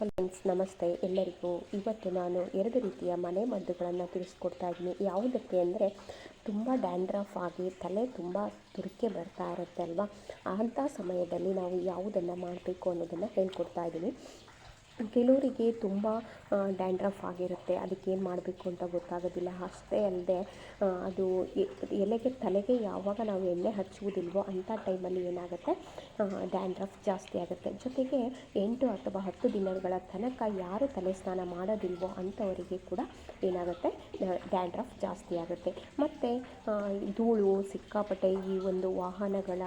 Hello friends ನಮಸ್ತೆ. ಎಲ್ಲರಿಗೂ ಇವತ್ತು ನಾನು ಎರಡು ರೀತಿಯ ಮನೆ ಮದ್ದುಗಳನ್ನು ತಿಳಿಸ್ಕೊಡ್ತಾ ಇದ್ದೀನಿ. ಯಾವುದಕ್ಕೆ ಅಂದರೆ, ತುಂಬ ಡ್ಯಾಂಡ್ರಫ್ ಆಗಿ ತಲೆ ತುಂಬ ತುರಿಕೆ ಬರ್ತಾ ಇರುತ್ತೆ ಅಲ್ವಾ? ಅಂಥ ಸಮಯದಲ್ಲಿ ನಾವು ಯಾವುದನ್ನು ಮಾಡಬೇಕು ಅನ್ನೋದನ್ನು ಹೇಳ್ಕೊಡ್ತಾ ಇದ್ದೀನಿ. ಕೆಲವರಿಗೆ ತುಂಬ ಡ್ಯಾಂಡ್ರಫ್ ಆಗಿರುತ್ತೆ. ಅದಕ್ಕೆ ಏನು ಮಾಡಬೇಕು ಅಂತ ಗೊತ್ತಾಗೋದಿಲ್ಲ. ಅಷ್ಟೇ ಅಲ್ಲದೆ ಅದು ಎಲೆಗೆ, ತಲೆಗೆ ಯಾವಾಗ ನಾವು ಎಣ್ಣೆ ಹಚ್ಚುವುದಿಲ್ವೋ ಅಂಥ ಟೈಮಲ್ಲಿ ಏನಾಗುತ್ತೆ? ಡ್ಯಾಂಡ್ರಫ್ ಜಾಸ್ತಿ ಆಗುತ್ತೆ. ಜೊತೆಗೆ ಎಂಟು ಅಥವಾ ಹತ್ತು ದಿನಗಳ ತನಕ ಯಾರು ತಲೆ ಸ್ನಾನ ಮಾಡೋದಿಲ್ವೋ ಅಂಥವರಿಗೆ ಕೂಡ ಏನಾಗುತ್ತೆ? ಡ್ಯಾಂಡ್ರಫ್ ಜಾಸ್ತಿ ಆಗುತ್ತೆ. ಮತ್ತು ಧೂಳು, ಸಿಕ್ಕಾಪಟ್ಟೆ ಈ ಒಂದು ವಾಹನಗಳ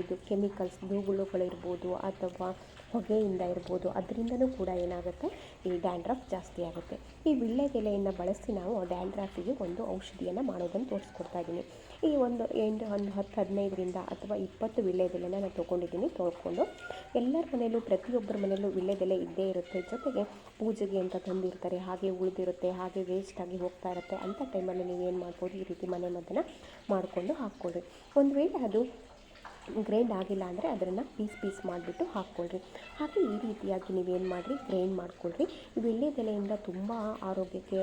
ಇದು ಕೆಮಿಕಲ್ಸ್ ಧೂಳುಗಳಿರ್ಬೋದು ಅಥವಾ ಹೊಗೆಯಿಂದ ಇರ್ಬೋದು, ಅದರಿಂದನೂ ಕೂಡ ಏನಾಗುತ್ತೆ? ಈ ಡ್ಯಾಂಡ್ರಫ್ ಜಾಸ್ತಿ ಆಗುತ್ತೆ. ಈ ವೀಳ್ಯದೆಲೆಯನ್ನು ಬಳಸಿ ನಾವು ಡ್ಯಾಂಡ್ರಫಿಗೆ ಒಂದು ಔಷಧಿಯನ್ನು ಮಾಡೋದನ್ನು ತೋರಿಸ್ಕೊಡ್ತಾ ಇದ್ದೀನಿ ಈ ಒಂದು ಎಂಟು ಒಂದು ಹತ್ತು, ಹದಿನೈದರಿಂದ ಅಥವಾ ಇಪ್ಪತ್ತು ವೀಳ್ಯದೆಲೆನ ನಾನು ತೊಗೊಂಡಿದ್ದೀನಿ ತೊಳ್ಕೊಂಡು. ಎಲ್ಲರ ಮನೆಯಲ್ಲೂ, ಪ್ರತಿಯೊಬ್ಬರ ಮನೆಯಲ್ಲೂ ವೀಳ್ಯದೆಲೆ ಇದ್ದೇ ಇರುತ್ತೆ. ಜೊತೆಗೆ ಪೂಜೆಗೆ ಅಂತ ತಂದಿರ್ತಾರೆ. ಹಾಗೆ ಉಳಿದಿರುತ್ತೆ, ಹಾಗೆ ವೇಸ್ಟ್ ಆಗಿ ಹೋಗ್ತಾ ಇರುತ್ತೆ. ಅಂಥ ಟೈಮಲ್ಲಿ ನೀವು ಏನು ಮಾಡ್ಬೋದು? ಈ ರೀತಿ ಮನೆ ಮದ್ದನ್ನು ಮಾಡಿಕೊಂಡು ಹಾಕ್ಕೊಳ್ಳಿ. ಒಂದು ವೇಳೆ ಅದು ಗ್ರೈಂಡ್ ಆಗಿಲ್ಲ ಅಂದರೆ ಅದನ್ನು ಪೀಸ್ ಪೀಸ್ ಮಾಡಿಬಿಟ್ಟು ಹಾಕ್ಕೊಳ್ರಿ. ಹಾಗೆ ಈ ರೀತಿಯಾಗಿ ನೀವೇನು ಮಾಡಿರಿ ಗ್ರೈಂಡ್ ಮಾಡ್ಕೊಳ್ರಿ. ವೀಳ್ಯದೆಲೆಯಿಂದ ತುಂಬ ಆರೋಗ್ಯಕ್ಕೆ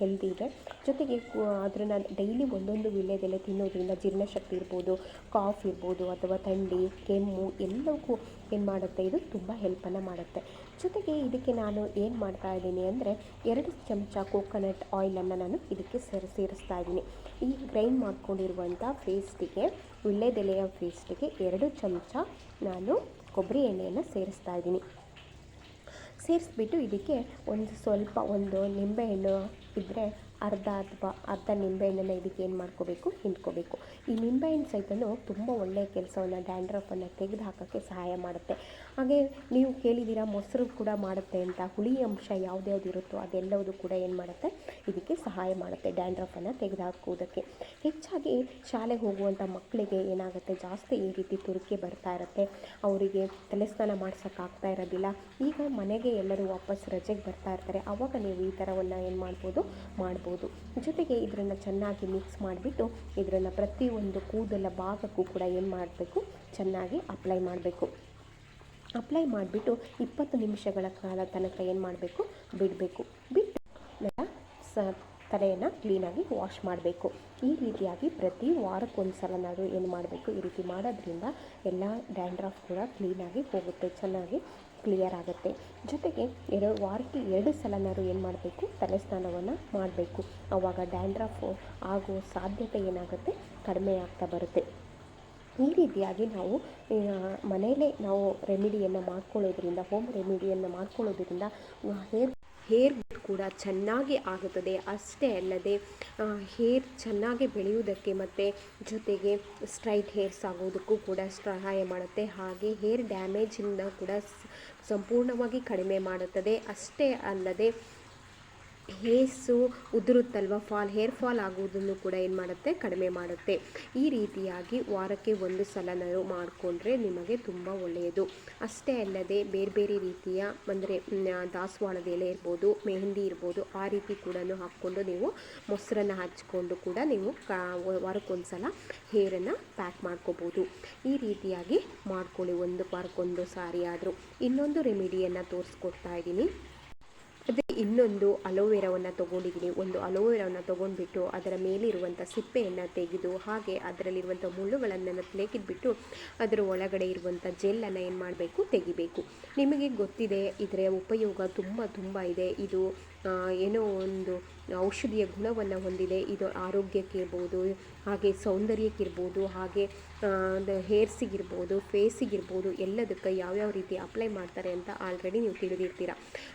ಹೆಲ್ದಿ ಇದೆ. ಜೊತೆಗೆ ಅದನ್ನು ಡೈಲಿ ಒಂದೊಂದು ವೀಳ್ಯದೆಲೆ ತಿನ್ನೋದ್ರಿಂದ ಜೀರ್ಣಶಕ್ತಿ ಇರ್ಬೋದು ಕಾಫ್ ಇರ್ಬೋದು, ಅಥವಾ ಥಂಡಿ, ಕೆಮ್ಮು ಎಲ್ಲವಕ್ಕೂ ಏನು ಮಾಡುತ್ತೆ, ಇದು ತುಂಬ ಹೆಲ್ಪನ್ನು ಮಾಡುತ್ತೆ. ಜೊತೆಗೆ ಇದಕ್ಕೆ ನಾನು ಏನು ಮಾಡ್ತಾ ಇದ್ದೀನಿ ಅಂದರೆ, ಎರಡು ಚಮಚ ಕೋಕೋನಟ್ ಆಯಿಲನ್ನು ನಾನು ಇದಕ್ಕೆ ಸೇರಿ ಸೇರಿಸ್ತಾ ಇದ್ದೀನಿ. ಈ ಗ್ರೈಂಡ್ ಮಾಡ್ಕೊಂಡಿರುವಂಥ ಪೇಸ್ಟಿಗೆ ವೀಳ್ಯದೆಲೆಯ ಪೇಸ್ಟಿಗೆ ಎರಡು ಚಮಚ ನಾನು ಕೊಬ್ಬರಿ ಎಣ್ಣೆಯನ್ನು ಸೇರಿಸ್ತಾ ಇದ್ದೀನಿ. ಸೇರಿಸ್ಬಿಟ್ಟು ಇದಕ್ಕೆ ಒಂದು ಸ್ವಲ್ಪ ಒಂದು ನಿಂಬೆಹಣ್ಣು ಇದ್ದರೆ ಅರ್ಧ ಅಥವಾ ಅರ್ಧ ನಿಂಬೆಹಣ್ಣನ್ನು ಇದಕ್ಕೆ ಏನು ಮಾಡ್ಕೋಬೇಕು? ಹಿಂಡ್ಕೋಬೇಕು. ಈ ನಿಂಬೆಹಣ್ಣು ಸಹಿತನೂ ತುಂಬ ಒಳ್ಳೆಯ ಕೆಲಸವನ್ನು, ಡ್ಯಾಂಡ್ರಫನ್ನು ತೆಗೆದು ಹಾಕೋಕ್ಕೆ ಸಹಾಯ ಮಾಡುತ್ತೆ. ಹಾಗೆ ನೀವು ಕೇಳಿದ್ದೀರಾ, ಮೊಸರು ಕೂಡ ಮಾಡುತ್ತೆ ಅಂತ. ಹುಳಿ ಅಂಶ ಯಾವ್ದ್ಯಾವ್ದು ಇರುತ್ತೋ ಅದೆಲ್ಲವೂ ಕೂಡ ಏನು ಮಾಡುತ್ತೆ? ಇದಕ್ಕೆ ಸಹಾಯ ಮಾಡುತ್ತೆ ಡ್ಯಾಂಡ್ರಫನ್ನು ತೆಗೆದು ಹಾಕುವುದಕ್ಕೆ. ಹೆಚ್ಚಾಗಿ ಶಾಲೆಗೆ ಹೋಗುವಂಥ ಮಕ್ಕಳಿಗೆ ಏನಾಗುತ್ತೆ? ಜಾಸ್ತಿ ಈ ರೀತಿ ತುರಿಕೆ ಬರ್ತಾ ಇರುತ್ತೆ. ಅವರಿಗೆ ತಲೆ ಸ್ನಾನ ಮಾಡ್ಸೋಕ್ಕಾಗ್ತಾ ಇರೋದಿಲ್ಲ. ಈಗ ಮನೆಗೆ ಎಲ್ಲರೂ ವಾಪಸ್ ರಜೆಗೆ ಬರ್ತಾ ಇರ್ತಾರೆ. ಆವಾಗ ನೀವು ಈ ಥರವನ್ನು ಏನು ಮಾಡ್ಬೋದು? ಮಾಡ್ಬೋದು. ಜೊತೆಗೆ ಇದರನ್ನು ಚೆನ್ನಾಗಿ ಮಿಕ್ಸ್ ಮಾಡಿಬಿಟ್ಟು ಇದರನ್ನು ಪ್ರತಿಯೊಂದು ಕೂದಲ ಭಾಗಕ್ಕೂ ಕೂಡ ಏನು ಮಾಡಬೇಕು? ಚೆನ್ನಾಗಿ ಅಪ್ಲೈ ಮಾಡಬೇಕು. ಅಪ್ಲೈ ಮಾಡಿಬಿಟ್ಟು ಇಪ್ಪತ್ತು ನಿಮಿಷಗಳ ಕಾಲ ತನಕ ಏನು ಮಾಡಬೇಕು? ಬಿಡಬೇಕು. ಬಿಟ್ಟು ಸ ತಲೆಯನ್ನು ಕ್ಲೀನಾಗಿ ವಾಶ್ ಮಾಡಬೇಕು. ಈ ರೀತಿಯಾಗಿ ಪ್ರತಿ ವಾರಕ್ಕೊಂದು ನಾವು ಏನು ಮಾಡಬೇಕು? ಈ ರೀತಿ ಮಾಡೋದ್ರಿಂದ ಎಲ್ಲ ಡ್ಯಾಂಡ್ರಫ್ ಕೂಡ ಕ್ಲೀನಾಗಿ ಹೋಗುತ್ತೆ. ಚೆನ್ನಾಗಿ ಕ್ಲಿಯರ್ ಆಗುತ್ತೆ. ಜೊತೆಗೆ ಎರಡು ವಾರಕ್ಕೆ ಎರಡು ಸಲನಾದ್ರು ಏನು ಮಾಡಬೇಕು? ತಲೆ ಸ್ನಾನವನ್ನು ಮಾಡಬೇಕು. ಆವಾಗ ಡ್ಯಾಂಡ್ರಫ್ ಆಗೋ ಸಾಧ್ಯತೆ ಏನಾಗುತ್ತೆ? ಕಡಿಮೆ ಆಗ್ತಾ ಬರುತ್ತೆ. ಈ ರೀತಿಯಾಗಿ ನಾವು ಮನೆಯಲ್ಲೇ ನಾವು ರೆಮಿಡಿಯನ್ನು ಮಾಡ್ಕೊಳ್ಳೋದ್ರಿಂದ ಹೋಮ್ ರೆಮಿಡಿಯನ್ನು ಮಾಡ್ಕೊಳ್ಳೋದ್ರಿಂದ ಹೇರ್ ಹೇರ್ ಕೂಡ ಚೆನ್ನಾಗಿ ಆಗುತ್ತದೆ. ಅಷ್ಟೇ ಅಲ್ಲದೆ ಹೇರ್ ಚೆನ್ನಾಗಿ ಬೆಳೆಯುವುದಕ್ಕೆ ಮತ್ತು ಜೊತೆಗೆ ಸ್ಟ್ರೈಟ್ ಹೇರ್ಸ್ ಆಗೋದಕ್ಕೂ ಕೂಡ ಸಹಾಯ ಮಾಡುತ್ತೆ. ಹಾಗೆ ಹೇರ್ ಡ್ಯಾಮೇಜಿಂದ ಕೂಡ ಸಂಪೂರ್ಣವಾಗಿ ಕಡಿಮೆ ಮಾಡುತ್ತದೆ. ಅಷ್ಟೇ ಅಲ್ಲದೆ ಹೇರ್ಸು ಉದುರುತ್ತಲ್ವ, ಫಾಲ್, ಹೇರ್ ಫಾಲ್ ಆಗುವುದನ್ನು ಕೂಡ ಏನು ಮಾಡುತ್ತೆ? ಕಡಿಮೆ ಮಾಡುತ್ತೆ. ಈ ರೀತಿಯಾಗಿ ವಾರಕ್ಕೆ ಒಂದು ಸಲನಾದರೂ ಮಾಡಿಕೊಂಡ್ರೆ ನಿಮಗೆ ತುಂಬ ಒಳ್ಳೆಯದು. ಅಷ್ಟೇ ಅಲ್ಲದೆ ಬೇರೆ ಬೇರೆ ರೀತಿಯ ಅಂದರೆ ದಾಸವಾಳದ ಎಲೆ ಇರ್ಬೋದು, ಮೆಹಂದಿ ಇರ್ಬೋದು, ಆ ರೀತಿ ಕೂಡ ಹಾಕ್ಕೊಂಡು ನೀವು ಮೊಸರನ್ನು ಹಚ್ಕೊಂಡು ಕೂಡ ನೀವು ವಾರಕ್ಕೊಂದು ಸಲ ಹೇರನ್ನು ಪ್ಯಾಕ್ ಮಾಡ್ಕೋಬೋದು. ಈ ರೀತಿಯಾಗಿ ಮಾಡ್ಕೊಳ್ಳಿ, ಒಂದು ವಾರಕ್ಕೊಂದು ಸಾರಿ ಆದರೂ ಇನ್ನೊಂದು ರೆಮಿಡಿಯನ್ನು ತೋರಿಸ್ಕೊಡ್ತಾ ಇದ್ದೀನಿ. ಅದೇ ಇನ್ನೊಂದು ಅಲೋವೆರಾವನ್ನು ತೊಗೊಂಡಿದ್ದೀನಿ. ಒಂದು ಅಲೋವೆರಾವನ್ನು ತೊಗೊಂಡ್ಬಿಟ್ಟು ಅದರ ಮೇಲಿರುವಂಥ ಸಿಪ್ಪೆಯನ್ನು ತೆಗೆದು, ಹಾಗೆ ಅದರಲ್ಲಿರುವಂಥ ಮುಳ್ಳುಗಳನ್ನು ತೆಗೆದ್ಬಿಟ್ಟು ಅದರ ಒಳಗಡೆ ಇರುವಂಥ ಜೆಲ್ಲನ್ನು ಏನು ಮಾಡಬೇಕು? ತೆಗಿಬೇಕು. ನಿಮಗೆ ಗೊತ್ತಿದೆ, ಇದರ ಉಪಯೋಗ ತುಂಬ ತುಂಬ ಇದೆ. ಇದು ಏನೋ ಒಂದು ಔಷಧಿಯ ಗುಣವನ್ನು ಹೊಂದಿದೆ. ಇದು ಆರೋಗ್ಯಕ್ಕಿರ್ಬೋದು ಹಾಗೆ ಸೌಂದರ್ಯಕ್ಕಿರ್ಬೋದು ಹಾಗೆ ಹೇರ್ಸಿಗಿರ್ಬೋದು ಫೇಸಿಗಿರ್ಬೋದು ಎಲ್ಲದಕ್ಕೆ ಯಾವ್ಯಾವ ರೀತಿ ಅಪ್ಲೈ ಮಾಡ್ತಾರೆ ಅಂತ ಆಲ್ರೆಡಿ ನೀವು ತಿಳಿದಿರ್ತೀರ.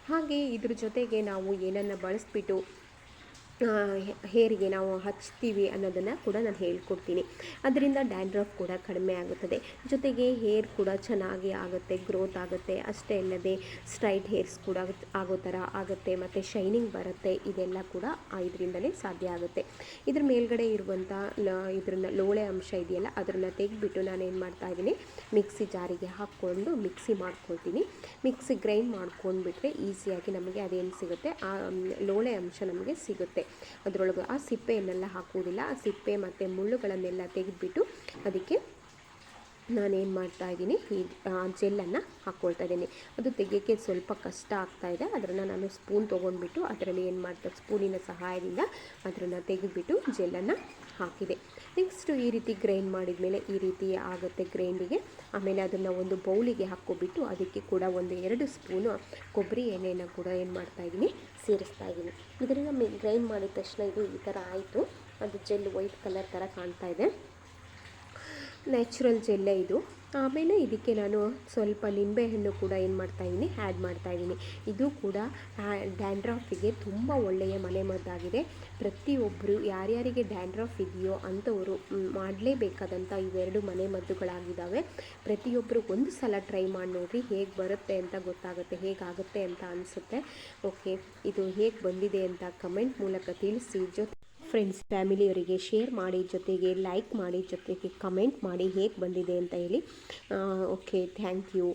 ಹಾಗೆ ಇದ್ರ ಜೊತೆಗೆ ನಾವು ಏನನ್ನು ಬಳಸ್ಬಿಟ್ಟು ಹೇರಿಗೆ ನಾವು ಹಚ್ತೀವಿ ಅನ್ನೋದನ್ನು ಕೂಡ ನಾನು ಹೇಳ್ಕೊಡ್ತೀನಿ. ಅದರಿಂದ ಡ್ಯಾಂಡ್ರಫ್ ಕೂಡ ಕಡಿಮೆ ಆಗುತ್ತದೆ. ಜೊತೆಗೆ ಹೇರ್ ಕೂಡ ಚೆನ್ನಾಗಿ ಆಗುತ್ತೆ ಗ್ರೋತ್ ಆಗುತ್ತೆ. ಅಷ್ಟೇ ಅಲ್ಲದೆ ಸ್ಟ್ರೈಟ್ ಹೇರ್ಸ್ ಕೂಡ ಆಗೋ ಥರ ಆಗುತ್ತೆ. ಮತ್ತು ಶೈನಿಂಗ್ ಬರುತ್ತೆ. ಇದೆಲ್ಲ ಕೂಡ ಇದರಿಂದಲೇ ಸಾಧ್ಯ ಆಗುತ್ತೆ. ಇದ್ರ ಮೇಲ್ಗಡೆ ಇರುವಂಥ ಇದ್ರನ್ನ ಲೋಳೆ ಅಂಶ ಇದೆಯಲ್ಲ ಅದನ್ನು ತೆಗೆದುಬಿಟ್ಟು ನಾನು ಏನು ಮಾಡ್ತಾ ಇದ್ದೀನಿ, ಮಿಕ್ಸಿ ಜಾರಿಗೆ ಹಾಕ್ಕೊಂಡು ಮಿಕ್ಸಿ ಮಾಡ್ಕೊಳ್ತೀನಿ. ಮಿಕ್ಸಿ ಗ್ರೈಂಡ್ ಮಾಡ್ಕೊಂಡ್ಬಿಟ್ರೆ ಈಸಿಯಾಗಿ ನಮಗೆ ಅದೇನು ಸಿಗುತ್ತೆ? ಆ, ಲೋಳೆ ಅಂಶ ನಮಗೆ ಸಿಗುತ್ತೆ. ಅದರೊಳಗೆ ಆ ಸಿಪ್ಪೆಯನ್ನೆಲ್ಲ ಹಾಕುವುದಿಲ್ಲ. ಆ ಸಿಪ್ಪೆ ಮತ್ತು ಮುಳ್ಳುಗಳನ್ನೆಲ್ಲ ತೆಗೆದುಬಿಟ್ಟು ಅದಕ್ಕೆ ನಾನೇನು ಮಾಡ್ತಾ ಇದ್ದೀನಿ, ಈ ಜೆಲ್ಲನ್ನು ಹಾಕ್ಕೊಳ್ತಾ ಇದ್ದೀನಿ. ಅದು ತೆಗೆಯೋಕ್ಕೆ ಸ್ವಲ್ಪ ಕಷ್ಟ ಆಗ್ತಾ ಇದೆ. ಅದನ್ನು ನಾನು ಸ್ಪೂನ್ ತೊಗೊಂಡ್ಬಿಟ್ಟು ಅದರಲ್ಲಿ ಏನು ಮಾಡ್ತಾ, ಸ್ಪೂನಿನ ಸಹಾಯದಿಂದ ಅದನ್ನು ತೆಗೆದುಬಿಟ್ಟು ಜೆಲ್ಲನ್ನು ಹಾಕಿದೆ. ನೆಕ್ಸ್ಟು ಈ ರೀತಿ ಗ್ರೈಂಡ್ ಮಾಡಿದ ಮೇಲೆ ಈ ರೀತಿ ಆಗುತ್ತೆ ಗ್ರೈಂಡಿಗೆ ಆಮೇಲೆ ಅದನ್ನು ಒಂದು ಬೌಲಿಗೆ ಹಾಕ್ಕೊಬಿಟ್ಟು ಅದಕ್ಕೆ ಕೂಡ ಒಂದು ಎರಡು ಸ್ಪೂನು ಕೊಬ್ಬರಿ ಎಣ್ಣೆನ ಕೂಡ ಏನು ಮಾಡ್ತಾ ಇದ್ದೀನಿ, ಸೇರಿಸ್ತಾ ಇದ್ದೀನಿ. ಇದರಿಂದ ಗ್ರೈಂಡ್ ಮಾಡಿದ ತಕ್ಷಣ ಇದು ಈ ಥರ ಆಯಿತು. ಅದು ಜೆಲ್ ವೈಟ್ ಕಲರ್ ಥರ ಕಾಣ್ತಾ ಇದೆ. ನ್ಯಾಚುರಲ್ ಜೆಲ್ಲೆ ಇದು. ಆಮೇಲೆ ಇದಕ್ಕೆ ನಾನು ಸ್ವಲ್ಪ ನಿಂಬೆಹಣ್ಣು ಕೂಡ ಏನು ಮಾಡ್ತಾಯಿದ್ದೀನಿ ಆ್ಯಡ್ ಮಾಡ್ತಾಯಿದ್ದೀನಿ ಇದು ಕೂಡ ಡ್ಯಾಂಡ್ರಾಫಿಗೆ ತುಂಬ ಒಳ್ಳೆಯ ಮನೆಮದ್ದಾಗಿದೆ ಪ್ರತಿಯೊಬ್ಬರು ಯಾರ್ಯಾರಿಗೆ ಡ್ಯಾಂಡ್ರಾಫ್ ಇದೆಯೋ ಅಂಥವರು ಮಾಡಲೇಬೇಕಾದಂಥ ಇವೆರಡು ಮನೆಮದ್ದುಗಳಾಗಿದ್ದಾವೆ ಪ್ರತಿಯೊಬ್ಬರು ಒಂದು ಸಲ ಟ್ರೈ ಮಾಡಿ ನೋಡಿರಿ, ಹೇಗೆ ಬರುತ್ತೆ ಅಂತ ಗೊತ್ತಾಗುತ್ತೆ ಹೇಗಾಗುತ್ತೆ ಅಂತ ಅನಿಸುತ್ತೆ. ಓಕೆ ಇದು ಹೇಗೆ ಬಂದಿದೆ ಅಂತ ಕಮೆಂಟ್ ಮೂಲಕ ತಿಳಿಸಿ. ಜೊತೆ ಫ್ರೆಂಡ್ಸ್ ಫ್ಯಾಮಿಲಿಯವರಿಗೆ ಶೇರ್ ಮಾಡಿ, ಜೊತೆಗೆ ಲೈಕ್ ಮಾಡಿ, ಜೊತೆಗೆ ಕಮೆಂಟ್ ಮಾಡಿ ಹೇಗೆ ಬಂದಿದೆ ಅಂತ ಹೇಳಿ. Okay thank you